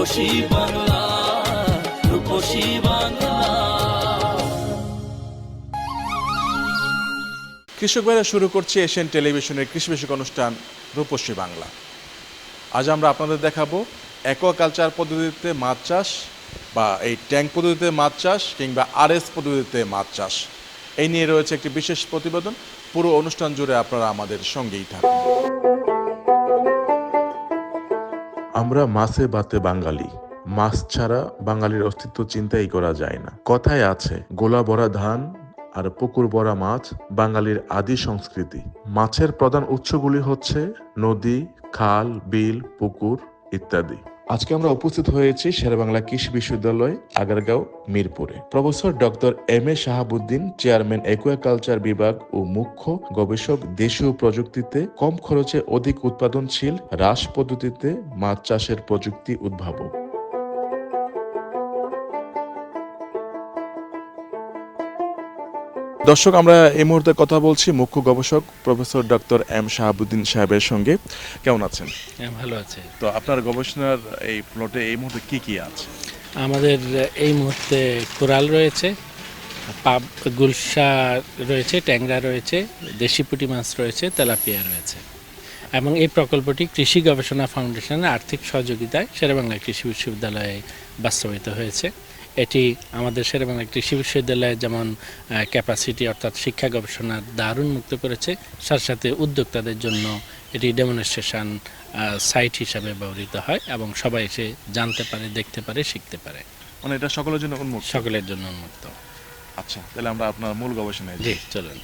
রূপসী বাংলা রূপসী বাংলা। কৃষক ভাইরা শুরু করছে এশিয়ান টেলিভিশনের কৃষি বিষয়ক অনুষ্ঠান রূপশ্রী বাংলা। আজ আমরা আপনাদের দেখাবো অ্যাকোয়াকালচার পদ্ধতিতে মাছ চাষ বা এই ট্যাঙ্ক পদ্ধতিতে মাছ চাষ কিংবা আরএস পদ্ধতিতে মাছ চাষ। এই নিয়ে রয়েছে একটি বিশেষ প্রতিবেদন। পুরো অনুষ্ঠান জুড়ে আপনারা আমাদের সঙ্গেই থাকুন। আমরা মাছে বাতে বাঙালি। মাছ ছাড়া বাঙালির অস্তিত্ব চিন্তাই করা যায় না। কথায় আছে, গোলা ভরা ধান আর পুকুর ভরা মাছ বাঙালির আদি সংস্কৃতি। মাছের প্রধান উৎসগুলি হচ্ছে নদী, খাল, বিল, পুকুর ইত্যাদি। আজকে আমরা উপস্থিত হয়েছি শেরেবাংলা কৃষি বিশ্ববিদ্যালয়, আগারগাঁও, মিরপুরে। Professor doctor M A Shahabuddin, chairman aquaculture বিভাগ ও মুখ্য গবেষক দেশীয় প্রযুক্তিতে কম খরচে অধিক উৎপাদনশীল হ্রাস পদ্ধতিতে মাছ চাষের প্রযুক্তি উদ্ভাবক। দর্শক আমরা এই মুহূর্তে কথা বলছি মুখ্য গবেষক প্রফেসর ডক্টর এম শাহাবুদ্দিন সাহেবের সঙ্গে। কেমন আছেন? হ্যাঁ ভালো আছে। তো আপনার গবেষণার এই প্লটে এই মুহূর্তে কি কি আছে? আমাদের এই মুহূর্তে কোরাল রয়েছে পাব গুলশা রয়েছে ট্যাংরা রয়েছে দেশি পুঁটি মাছ রয়েছে তেলাপিয়া রয়েছে। এবং এই প্রকল্পটি কৃষি গবেষণা ফাউন্ডেশনের আর্থিক সহযোগিতায় শেরেবাংলা কৃষি বিশ্ববিদ্যালয়ে বাস্তবায়িত হয়েছে। এটি আমাদের সেরকম একটি বিশ্ববিদ্যালয়ে যেমন ক্যাপাসিটি অর্থাৎ শিক্ষা গবেষণার দারুণ মুক্ত করেছে সাথে সাথে উদ্যোক্তাদের জন্য এটি ডেমনস্ট্রেশন সাইট হিসাবে ব্যবহৃত হয় এবং সবাই এসে জানতে পারে দেখতে পারে শিখতে পারে। মানে এটা সকলের জন্য উন্মুক্ত? সকলের জন্য উন্মুক্ত। আচ্ছা তাহলে আমরা আপনার মূল গবেষণায় জি চলুন।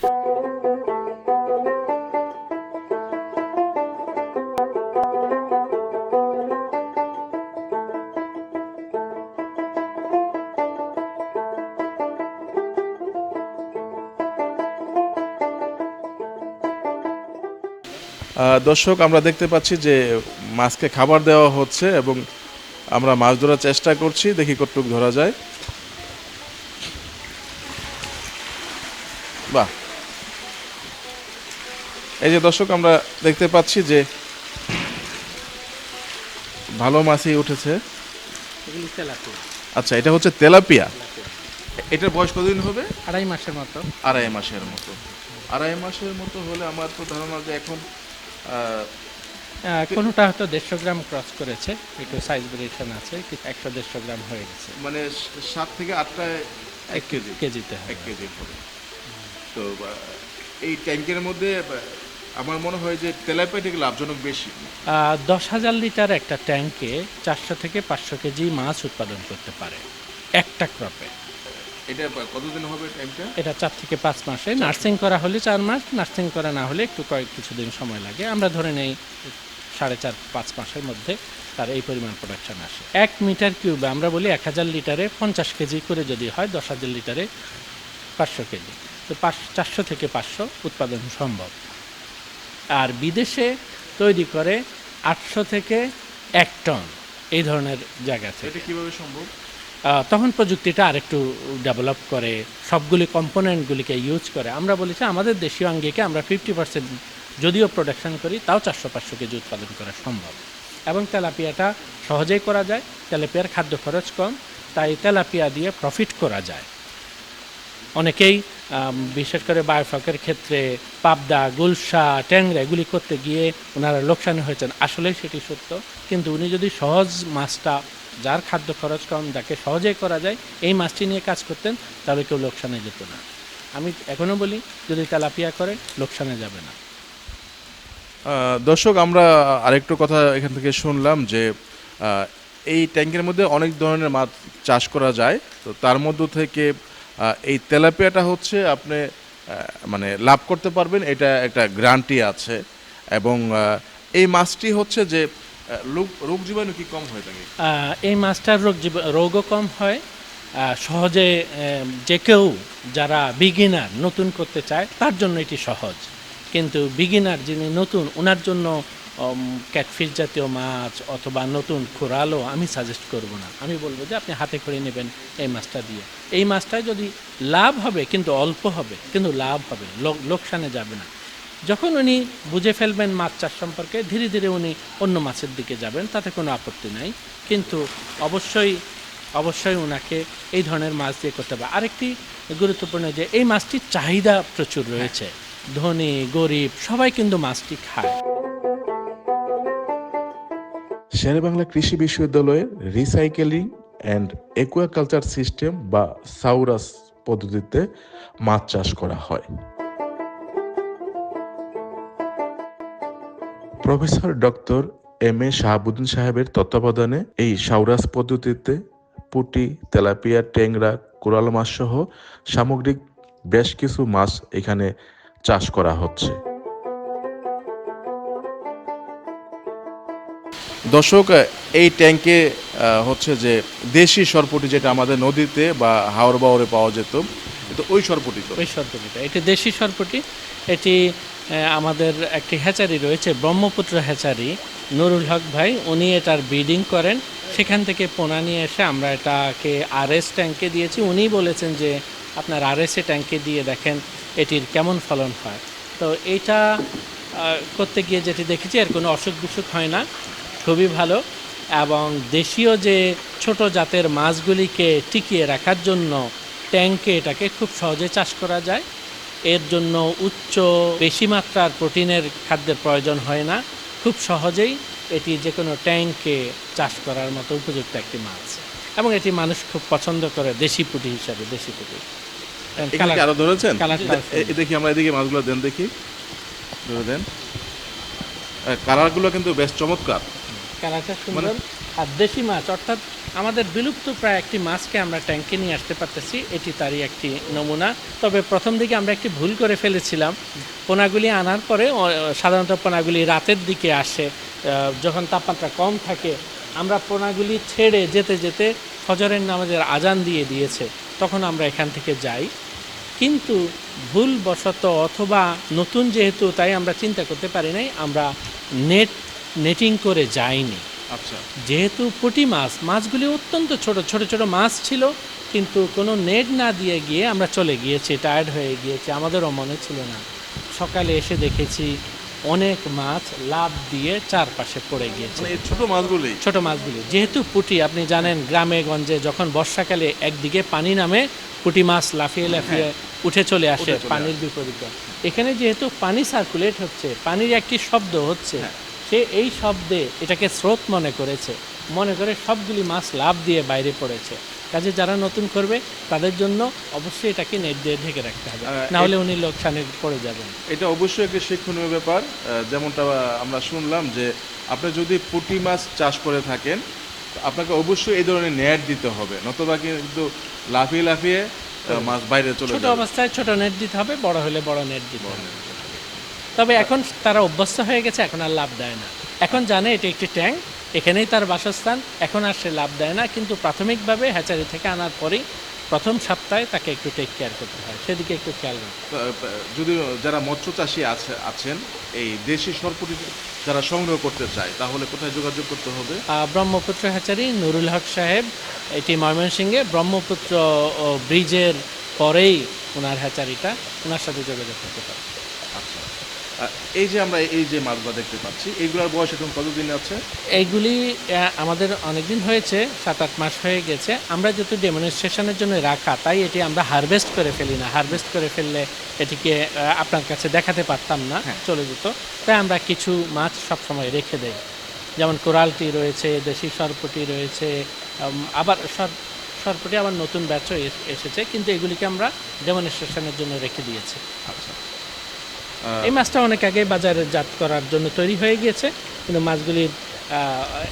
দর্শক আমরা দেখতে পাচ্ছি যে মাছকে খাবার দেওয়া হচ্ছে এবং আমরা মাছ ধরার চেষ্টা করছি। দেখি কতটুকু ধরা যায়। বাহ। এই যে দর্শক আমরা দেখতে পাচ্ছি যে ভালো মাছই উঠেছে। আচ্ছা এটা হচ্ছে তেলাপিয়া। এটার বয়স কতদিন হবে? আড়াই মাসের মতো। আড়াই মাসের মতো। আড়াই মাসের মতো হলে আমার তো ধারণা যে এখন কোনোটা হয়তো দেড়শো গ্রাম ক্রস করেছে একটু সাইজ ভেরিয়েশন আছে একশো দেড়শো গ্রাম হয়ে গেছে। মানে সাত থেকে আটটায় এক কেজি। কেজিতে এক কেজি তো এই ট্যাঙ্কের মধ্যে আমার মনে হয় যে তেলাপিয়া থেকে লাভজনক বেশি। দশ হাজার লিটার একটা ট্যাঙ্কে চারশো থেকে পাঁচশো কেজি মাছ উৎপাদন করতে পারে একটা ক্রপে এটা কতদিন হবে ট্যাঙ্কটা এটা চার থেকে পাঁচ মাসে। নার্সিং করা হলে চার মাস নার্সিং করা না হলে একটু কয়েক কিছুদিন সময় লাগে। আমরা ধরে নেই সাড়ে চার পাঁচ মাসের মধ্যে তার এই পরিমাণ প্রোডাকশন আসে। এক মিটার কিউবে আমরা বলি এক হাজার লিটারে পঞ্চাশ কেজি করে যদি হয় দশ হাজার লিটারে পাঁচশো কেজি। তো পাঁচ চারশো থেকে পাঁচশো উৎপাদন সম্ভব। আর বিদেশে তৈরি করে আটশো থেকে এক টন এই ধরনের জায়গা থেকে। এটা কীভাবে সম্ভব? তখন প্রযুক্তিটা আরেকটু ডেভেলপ করে, সবগুলি কম্পোনেন্টগুলিকে ইউজ করে। আমরা বলেছি, আমাদের দেশীয় আঙ্গিকে আমরা ফিফটি পার্সেন্ট যদিও প্রোডাকশন করি, তাও চারশো পাঁচশো কেজি উৎপাদন করা সম্ভব। এবং তেলাপিয়াটা সহজেই করা যায়, তেলাপিয়ার খাদ্য খরচ কম, তাই তেলাপিয়া দিয়ে প্রফিট করা যায়। অনেকেই বিশেষ করে বায়োফকের ক্ষেত্রে পাবদা, গুলশা, ট্যাংরা, এগুলি করতে গিয়ে ওনারা লোকসান হয়েছেন। আসলেই সেটি সত্য, কিন্তু উনি যদি সহজ মাছটা যার খাদ্য খরচ কম, যাকে সহজেই করা যায়, এই মাছটি নিয়ে কাজ করতেন, তাহলে কেউ লোকসানে যেত না। আমি এখনও বলি, যদি তেলাপিয়া করে লোকসানে যাবে না। দর্শক, আমরা আরেকটু কথা এখান থেকে শুনলাম যে এই ট্যাঙ্কের মধ্যে অনেক ধরনের মাছ চাষ করা যায়। তো তার মধ্য থেকে এই তেলাপিয়াটা হচ্ছে আপনি মানে লাভ করতে পারবেন, এটা একটা গ্রান্টি আছে। এবং এই মাছটি হচ্ছে যে রোগ জীবাণু কি কম হয়ে থাকে এই মাছটার রোগ রোগও কম হয়। সহজে যে কেউ যারা বিগিনার নতুন করতে চায়, তার জন্য এটি সহজ। কিন্তু বিগিনার যিনি নতুন ওনার জন্য ক্যাটফিশ জাতীয় মাছ অথবা নতুন খোরালও আমি সাজেস্ট করব না। আমি বলব যে আপনি হাতে করে নেবেন এই মাছটা দিয়ে। এই মাছটায় যদি লাভ হবে, কিন্তু অল্প হবে, কিন্তু লাভ হবে লোকসানে যাবে না। যখন উনি বুঝে ফেলবেন মাছ চাষ সম্পর্কে ধীরে ধীরে উনি অন্য মাছের দিকে যাবেন তাতে কোনো আপত্তি নাই। কিন্তু অবশ্যই অবশ্যই ওনাকে এই ধরনের মাছ দিয়ে করতে হবে। আরেকটি গুরুত্বপূর্ণ যে এই মাছটির চাহিদা প্রচুর রয়েছে। ধনী গরিব সবাই কিন্তু মাছটি খায়। শেরেবাংলা কৃষি বিশ্ববিদ্যালয়ের রিসাইকেলিং অ্যান্ড একুয়াকালচার সিস্টেম বা সাউরাস পদ্ধতিতে মাছ চাষ করা হয়। Professor doctor M A Shahabuddin সাহেবের তত্ত্বাবধানে এই সাউরাস পদ্ধতিতে পুটি তেলাপিয়া ট্যাংরা কোরাল মাছ সহ সামগ্রিক বেশ কিছু মাছ এখানে চাষ করা হচ্ছে। দর্শক এই ট্যাঙ্কে হচ্ছে যে দেশি সরপুটি যেটা আমাদের নদীতে বা হাওড় বাওরে পাওয়া যেত ওই সরপুটি তো? ওই সরপুটিটা। এটি দেশি সরপুটি। এটি আমাদের একটি হ্যাচারি রয়েছে ব্রহ্মপুত্র হ্যাচারি। নুরুল হক ভাই উনি এটার ব্রিডিং করেন। সেখান থেকে পোনা নিয়ে এসে আমরা এটাকে আরএস ট্যাঙ্কে দিয়েছি। উনিই বলেছেন যে আপনার আরএসএ ট্যাঙ্কে দিয়ে দেখেন এটির কেমন ফলন হয়। তো আহ, করতে গিয়ে যেটি দেখেছি এর কোনো অসুখ বিসুখ হয় না। খুবই ভালো। এবং দেশীয় যে ছোট জাতের মাছগুলিকে টিকিয়ে রাখার জন্য ট্যাঙ্কে এটাকে খুব সহজে চাষ করা যায়। এর জন্য উচ্চ বেশি মাত্রার প্রোটিনের খাদ্যের প্রয়োজন হয় না। খুব সহজেই এটি যে কোনো ট্যাঙ্কে চাষ করার মতো উপযুক্ত একটি মাছ। এবং এটি মানুষ খুব পছন্দ করে দেশি পুঁটি হিসাবে দেশি পুঁটি। আরও ধরেছেন? দেখি আমরা এদিকে মাছগুলো দেন দেখি। ধরে দেন। কালারগুলো কিন্তু বেশ চমৎকার। কালারটা সুন্দর। আর দেশি মাছ অর্থাৎ আমাদের বিলুপ্ত প্রায় একটি মাছকে আমরা ট্যাঙ্কে নিয়ে আসতে পারতেছি। এটি তারই একটি নমুনা। তবে প্রথম দিকে আমরা একটি ভুল করে ফেলেছিলাম। পোনাগুলি আনার পরে সাধারণত পোনাগুলি রাতের দিকে আসে যখন তাপমাত্রা কম থাকে। আমরা পোনাগুলি ছেড়ে যেতে যেতে ফজরের নামাজের আজান দিয়ে দিয়েছে। তখন আমরা এখান থেকে যাই। কিন্তু ভুলবশত অথবা নতুন যেহেতু, তাই আমরা চিন্তা করতে পারি নাই, আমরা নেট, নেটিং করে যাইনি। আচ্ছা। যেহেতু পুঁটি মাছ মাছগুলি অত্যন্ত ছোট ছোট ছোট মাছ ছিল কিন্তু কোনো নেট না দিয়ে গিয়ে আমরা চলে গিয়েছি টায়ার্ড হয়ে গিয়েছি আমাদেরও মনে ছিল না। সকালে এসে দেখেছি অনেক মাছ লাভ দিয়ে চারপাশে পড়ে গিয়েছে। মানে ছোট মাছগুলি? ছোট মাছগুলি। যেহেতু পুঁটি আপনি জানেন গ্রামে গঞ্জে যখন বর্ষাকালে একদিকে পানি নামে পুঁটি মাছ লাফিয়ে লাফিয়ে উঠে চলে আসে পানির বিপরীতে। এখানে যেহেতু পানি সার্কুলেট হচ্ছে পানির একটি শব্দ হচ্ছে হ্যাঁ। সে এই শব্দে এটাকে স্রোত মনে করেছে। মনে করে সবগুলি মাছ লাভ দিয়ে বাইরে পড়েছে। কাজে যারা নতুন করবে তাদের জন্য অবশ্যই এটাকে নেট দিয়ে ঢেকে রাখতে হবে। আহ, না হলে উনি লোকসানে পড়ে যাবেন। এটা অবশ্যই একটি শিক্ষণীয় ব্যাপার। যেমনটা আমরা শুনলাম যে আপনি যদি পুঁটি মাছ চাষ করে থাকেন আপনাকে অবশ্যই এই ধরনের নেট দিতে হবে। নতুবা কিন্তু লাফিয়ে লাফিয়ে মাছ বাইরে চলে ছোট অবস্থায় ছোট নেট দিতে হবে বড় হলে বড় নেট দিতে হবে। তবে এখন তারা অভ্যস্ত হয়ে গেছে এখন আর লাভ দেয় না। এখন জানে এটি একটি ট্যাঙ্ক এখানেই তার বাসস্থান এখন আর সে লাভ দেয় না কিন্তু প্রাথমিকভাবে হ্যাচারি থেকে আনার পরেই প্রথম সপ্তাহে তাকে একটু টেক কেয়ার করতে হয়। সেদিকে একটু খেয়াল রাখতে যদি যারা মৎস্য চাষী আছে আছেন এই দেশি সরপুটি যারা সংগ্রহ করতে চায় তাহলে কোথায় যোগাযোগ করতে হবে? ব্রহ্মপুত্র হ্যাচারি নুরুল হক সাহেব এটি ময়মনসিংহে। ব্রহ্মপুত্র ব্রিজের পরেই ওনার হ্যাচারিটা ওনার সাথে যোগাযোগ করতে পারে। আচ্ছা। এই যে আমরা এই যে মাছগুলো দেখতে পাচ্ছি এইগুলোর বয়স এখন কতদিন আছে? এইগুলি আমাদের অনেকদিন হয়েছে সাত আট মাস হয়ে গেছে। আমরা যেহেতু ডেমনস্ট্রেশনের জন্য রাখা তাই এটি আমরা হারভেস্ট করে ফেলি না। হারভেস্ট করে ফেললে এটিকে আপনার কাছে দেখাতে পারতাম না চলে যেত। তাই আমরা কিছু মাছ সবসময় রেখে দেই। যেমন কোরালটি রয়েছে দেশি সরপটি রয়েছে আবার সর সরপটি আবার নতুন ব্যাচও এসেছে কিন্তু এগুলিকে আমরা ডেমনস্ট্রেশনের জন্য রেখে দিয়েছি। আচ্ছা। এই মাছটা অনেক আগে বাজারে জাত করার জন্য তৈরি হয়ে গিয়েছে কিন্তু মাছগুলি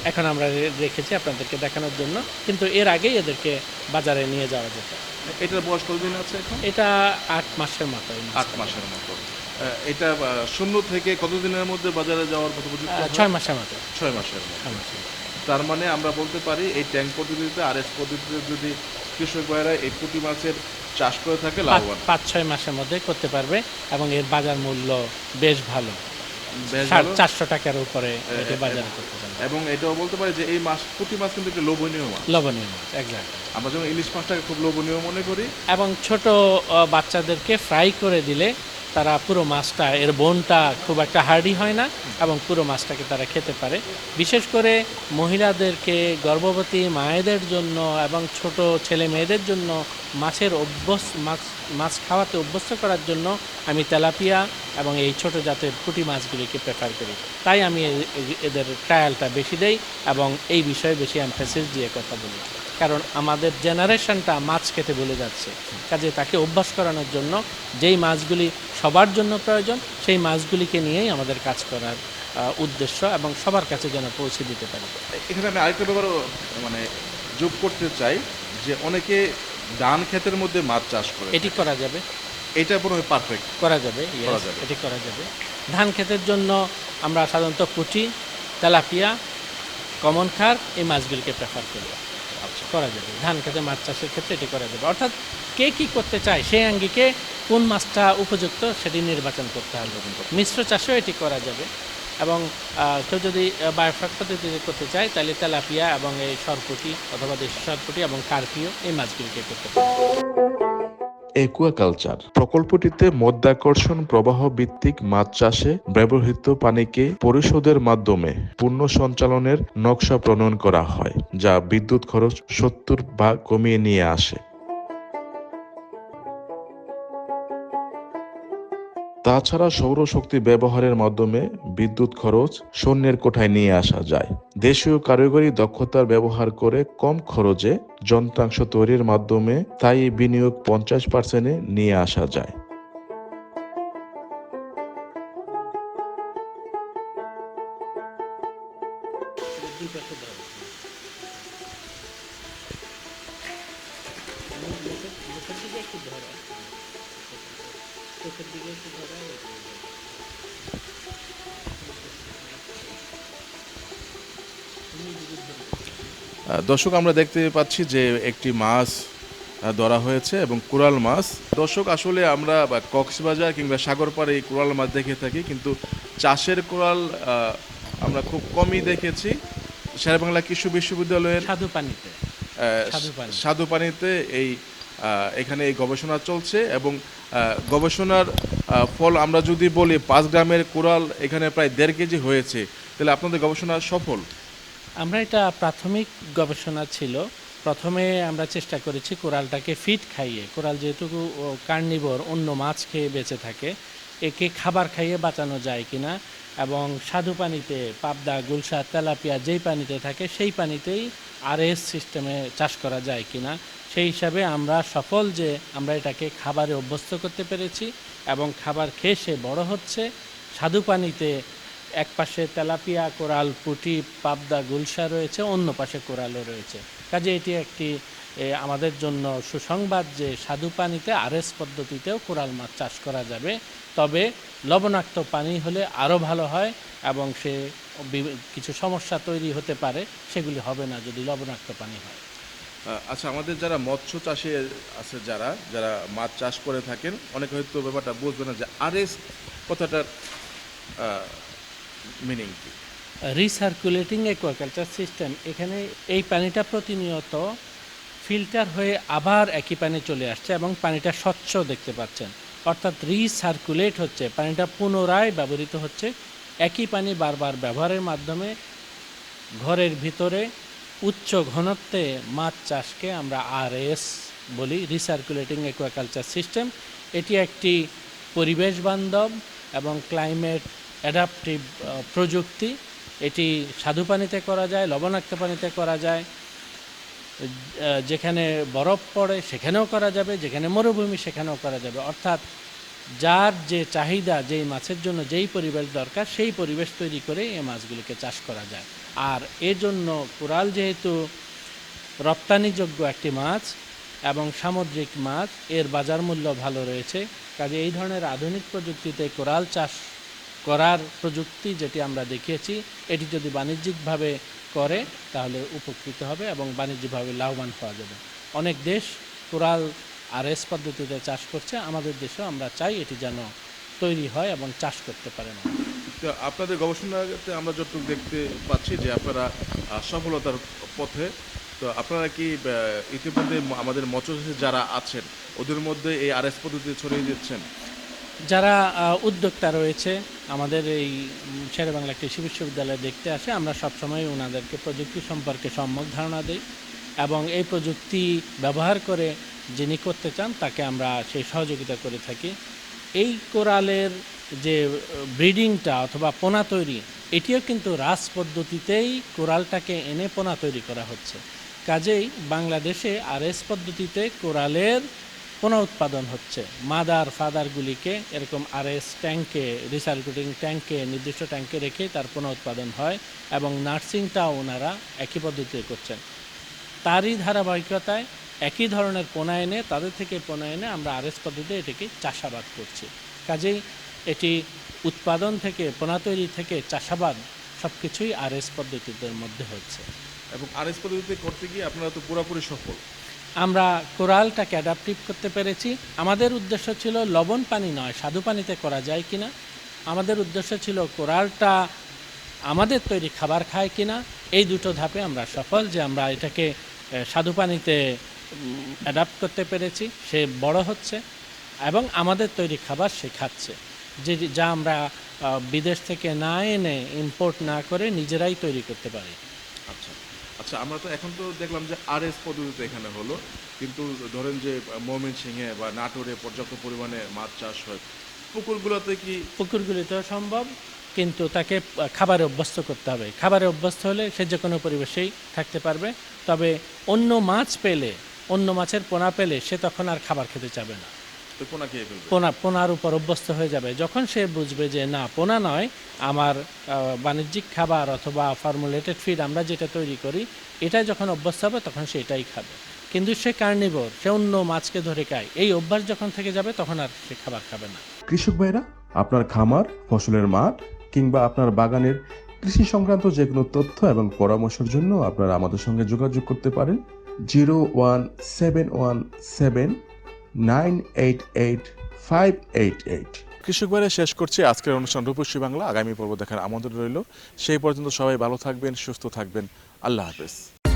এখন আমরা রেখেছি আপনাদেরকে দেখানোর জন্য কিন্তু এর আগেই এদেরকে বাজারে নিয়ে যাওয়া যেত। এটার বয়স কতদিন আছে এখন? এটা আট মাসের মতো আট মাসের মতো। এটা শূন্য থেকে কতদিনের মধ্যে বাজারে যাওয়ার উপযুক্ত ছয় মাসের মতো। ছয় মাসের মতো। তার মানে আমরা বলতে পারি এই ট্যাঙ্ক পদ্ধতিতে আর এস পদ্ধতিতে যদি কৃষক ভাইয়েরা এই পুঁটি মাছের চাষ করে থাকে লাভবান। পাঁচ ছয় মাসের মধ্যে করতে পারবে এবং এর বাজার মূল্য বেশ ভালো। চারশো টাকার উপরে বাজার বাজারে করতে পারবে। এবং এটাও বলতে পারি যে এই মাছ প্রতি মাছ কিন্তু একটা লোভনীয় মাছ লোভনীয় মাছ একজাক্ট আমরা যেমন ইলিশ মাছটাকে খুব লোভনীয় মনে করি। এবং ছোট বাচ্চাদেরকে ফ্রাই করে দিলে তারা পুরো মাছটা, এর বোনটা খুব একটা হার্ডি হয় না এবং পুরো মাছটাকে তারা খেতে পারে। বিশেষ করে মহিলাদেরকে গর্ভবতী মায়েদের জন্য এবং ছোট ছেলে মেয়েদের জন্য মাছের অভ্যস্ত, মাছ মাছ খাওয়াতে অভ্যস্ত করার জন্য আমি তেলাপিয়া এবং এই ছোট জাতের পুঁটি মাছগুলিকে প্রেফার করি। তাই আমি এদের ট্রায়ালটা বেশি দেই এবং এই বিষয়ে বেশি এমফেসিস দিয়ে কথা বলি। কারণ আমাদের জেনারেশনটা মাছ খেতে ভুলে যাচ্ছে। কাজে তাকে অভ্যাস করানোর জন্য যেই মাছগুলি সবার জন্য প্রয়োজন সেই মাছগুলিকে নিয়েই আমাদের কাজ করার উদ্দেশ্য এবং সবার কাছে যেন পৌঁছে দিতে পারি। এখানে আমি আরেকটা ব্যাপার মানে যোগ করতে চাই যে অনেকে ধান ক্ষেতের মধ্যে মাছ চাষ করে। এটি করা যাবে। এটা পুরো পারফেক্ট করা যাবে। এটি করা যাবে। ধান ক্ষেতের জন্য আমরা সাধারণত পুঁটি তেলাপিয়া কমন খার এই মাছগুলিকে প্রেফার করি। করা যাবে। ধান খেতে মাছ চাষের ক্ষেত্রে এটি করা যাবে। অর্থাৎ কে কি করতে চায়, সেই আঙ্গিকে কোন মাছটা উপযুক্ত সেটি নির্বাচন করতে হবে। মিশ্র চাষও এটি করা যাবে এবং কেউ যদি বায়োফ্রাক পদ্ধতিতে করতে চায়, তাহলে তেলাপিয়া এবং এই সরপুটি অথবা দেশি সরপুটি এবং কার্পিও এই মাছগুলিকে করতে পারে। একুয়াকালচার। প্রকল্পটিতে মধ্যাকর্ষণ প্রবাহ ভিত্তিক মাছ চাষে ব্যবহৃত পানিকে পরিশোধের মাধ্যমে পূর্ণ সঞ্চালনের নকশা প্রণয়ন করা হয়, যা বিদ্যুৎ খরচ সত্তর ভাগ কমিয়ে নিয়ে আসে। তাছাড়া সৌরশক্তি ব্যবহারের মাধ্যমে বিদ্যুৎ খরচ শূন্যের কোঠায় নিয়ে আসা যায়। দেশীয় কারিগরি দক্ষতার ব্যবহার করে কম খরচে যন্ত্রাংশ তৈরির মাধ্যমে তাই বিনিয়োগ পঞ্চাশ পার্সেন্টে নিয়ে আসা যায়। দর্শক আমরা দেখতে পাচ্ছি যে একটি মাছ ধরা হয়েছে এবং কোরাল মাছ। দর্শক আসলে আমরা কক্সবাজার কিংবা সাগর পাড়ে এই কোরাল মাছ দেখে থাকি কিন্তু চাষের কোরাল আমরা খুব কমই দেখেছি। শেরবাংলা কৃষি বিশ্ববিদ্যালয়ের স্বাদু পানিতে। স্বাদু পানিতে এই এখানে এই গবেষণা চলছে এবং গবেষণার ফল আমরা যদি বলি পাঁচ গ্রামের কোরাল এখানে প্রায় দেড় কেজি হয়েছে, তাহলে আপনাদের গবেষণা সফল? আমরা এটা প্রাথমিক গবেষণা ছিল। প্রথমে আমরা চেষ্টা করেছি কোরালটাকে ফিট খাইয়ে, কোরাল যেহেতু কার্নিভোর অন্য মাছ খেয়ে বেঁচে থাকে, একে খাবার খাইয়ে বাঁচানো যায় কিনা এবং স্বাদু পানিতে, পাবদা, গুলশা, তেলাপিয়া যেই পানিতে থাকে, সেই পানিতেই আর এস সিস্টেমে চাষ করা যায় কিনা, সেই হিসাবে আমরা সফল যে আমরা এটাকে খাবারে অভ্যস্ত করতে পেরেছি এবং খাবার খেয়ে সে বড় হচ্ছে স্বাদু পানিতে এক পাশে তেলাপিয়া, কোরাল, পুঁটি, পাবদা, গুলশা রয়েছে, অন্য পাশে কোরালও রয়েছে। কাজে এটি একটি আমাদের জন্য সুসংবাদ যে স্বাদু পানিতে আরএস পদ্ধতিতেও কোরাল মাছ চাষ করা যাবে। তবে লবণাক্ত পানি হলে আরও ভালো হয় এবং সে কিছু সমস্যা তৈরি হতে পারে সেগুলি হবে না যদি লবণাক্ত পানি হয়। আচ্ছা আমাদের যারা মৎস্য চাষে আছে যারা যারা মাছ চাষ করে থাকেন অনেকে হয়তো ব্যাপারটা বুঝবে না যে আরএস কথাটার মিনিং কি? রিসার্কুলেটিং অ্যাকোয়াকালচার সিস্টেম এখানে এই পানিটা প্রতিনিয়ত ফিল্টার হয়ে আবার একই পানি চলে আসছে এবং পানিটা স্বচ্ছ দেখতে পাচ্ছেন। অর্থাৎ রিসার্কুলেট হচ্ছে, পানিটা পুনরায় ব্যবহৃত হচ্ছে। একই পানি বারবার ব্যবহারের মাধ্যমে ঘরের ভিতরে উচ্চ ঘনত্বে মাছ চাষকে আমরা আরএস বলি, রিসার্কুলেটিং অ্যাকোয়াকালচার সিস্টেম। এটি একটি পরিবেশ বান্ধব এবং ক্লাইমেট অ্যাডাপটিভ প্রযুক্তি। এটি স্বাদু পানিতে করা যায়, লবণাক্ত পানিতে করা যায়। যেখানে বরফ পড়ে সেখানেও করা যাবে, যেখানে মরুভূমি সেখানেও করা যাবে। অর্থাৎ যার যে চাহিদা, যেই মাছের জন্য যেই পরিবেশ দরকার, সেই পরিবেশ তৈরি করে এই মাছগুলিকে চাষ করা যায়। আর এজন্য কোরাল যেহেতু রপ্তানিযোগ্য একটি মাছ এবং সামুদ্রিক মাছ, এর বাজার মূল্য ভালো রয়েছে। কাজে এই ধরনের আধুনিক প্রযুক্তিতে কোরাল চাষ করার প্রযুক্তি যেটি আমরা দেখিয়েছি, এটি যদি বাণিজ্যিকভাবে করে, তাহলে উপকৃত হবে এবং বাণিজ্যিকভাবে লাভবান হওয়া যাবে। অনেক দেশ কোরাল আর এস পদ্ধতিতে চাষ করছে, আমাদের দেশেও আমরা চাই এটি যেন তৈরি হয় এবং চাষ করতে পারে না তো আপনাদের গবেষণাতে আমরা যতটুকু দেখতে পাচ্ছি যে আপনারা সফলতার পথে, তো আপনারা কি ইতিমধ্যে আমাদের মৎস্যচাষী যারা আছেন, ওদের মধ্যে এই আর এস পদ্ধতি ছড়িয়ে দিচ্ছেন? যারা উদ্যোক্তা রয়েছে, আমাদের এই শেরে বাংলা কৃষি বিশ্ববিদ্যালয়ে দেখতে আসে, আমরা সবসময় ওনাদেরকে প্রযুক্তি সম্পর্কে সম্যক ধারণা দিই এবং এই প্রযুক্তি ব্যবহার করে যিনি করতে চান, তাকে আমরা সেই সহযোগিতা করে থাকি। এই কোরালের যে ব্রিডিংটা অথবা পোনা তৈরি, এটিও কিন্তু রাস পদ্ধতিতেই কোরালটাকে এনে পোনা তৈরি করা হচ্ছে। কাজেই বাংলাদেশে আরএস পদ্ধতিতে কোরালের পোনা উৎপাদন হচ্ছে। মাদার ফাদারগুলিকে এরকম আরএস ট্যাঙ্কে রিসার্কুটিং ট্যাঙ্কে, নির্দিষ্ট ট্যাঙ্কে রেখে তার পোনা উৎপাদন হয় এবং নার্সিংটাও ওনারা একই পদ্ধতিতে করছেন। তারই ধারাবাহিকতায় একই ধরনের পোনা এনে তাদের থেকে পোনা এনে আমরা আরএস পদ্ধতিতে এটিকে চাষাবাদ করছি। কাজেই এটি উৎপাদন থেকে, পোনা তৈরি থেকে চাষাবাদ সব কিছুই আরএস পদ্ধতিদের মধ্যে হচ্ছে। এবং আরএস পদ্ধতিতে করতে গিয়ে আপনারা তো পুরোপুরি সফল। আমরা কোরালটাকে অ্যাডাপটিভ করতে পেরেছি। আমাদের উদ্দেশ্য ছিল লবণ পানি নয়, স্বাদু পানিতে করা যায় কিনা। আমাদের উদ্দেশ্য ছিল কোরালটা আমাদের তৈরি খাবার খায় কিনা। এই দুটো ধাপে আমরা সফল যে আমরা এটাকে স্বাদু পানিতে অ্যাডাপ্ট করতে পেরেছি। সে বড় হচ্ছে এবং আমাদের তৈরি খাবার সে খাচ্ছে। যে, যা আমরা বিদেশ থেকে না এনে ইম্পোর্ট না করে নিজেরাই তৈরি করতে পারি। আচ্ছা। আচ্ছা আমরা তো এখন তো দেখলাম যে আরএস পদ্ধতিতে এখানে হলো। কিন্তু ধরেন যে, মমিন সিংহে বা নাটোরে পর্যাপ্ত পরিমাণে মাছ চাষ হয়, পুকুরগুলোতে কি পুকুরগুলিতেও সম্ভব, কিন্তু তাকে খাবারে অভ্যস্ত করতে হবে। খাবারে অভ্যস্ত হলে সে যে কোনো পরিবেশেই থাকতে পারবে। তবে অন্য মাছ পেলে, অন্য মাছের পোনা পেলে সে তখন আর খাবার খেতে চাবে না। পোনা পোনা পোনার উপর অভ্যস্ত হয়ে যাবে। যখন সে বুঝবে যে না পোনা নয় আমার বাণিজ্যিক খাবার অথবা ফর্মুলেটেড ফিড আমরা যেটা তৈরি করি এটা যখন অভ্যস্ত হবে তখন সে এটাই খাবে। কিন্তু সে কার্নিভোর সে অন্য মাছকে ধরে খায়। এই অভ্যাস যখন থেকে যাবে তখন আর সে খাবার খাবে না। কৃষক ভাইরা আপনার খামার ফসলের মাঠ কিংবা আপনার বাগানের কৃষি সংক্রান্ত যে কোনো তথ্য এবং পরামর্শের জন্য আপনারা আমাদের সঙ্গে যোগাযোগ করতে পারেন। Zero one seven one seven nine eight eight, five eight eight. শেষ করছি আজকের অনুষ্ঠান রূপসী বাংলা। আগামী পর্ব দেখার আমন্ত্রণ রইল। সেই পর্যন্ত সবাই ভালো থাকবেন, সুস্থ থাকবেন। আল্লাহ হাফেজ।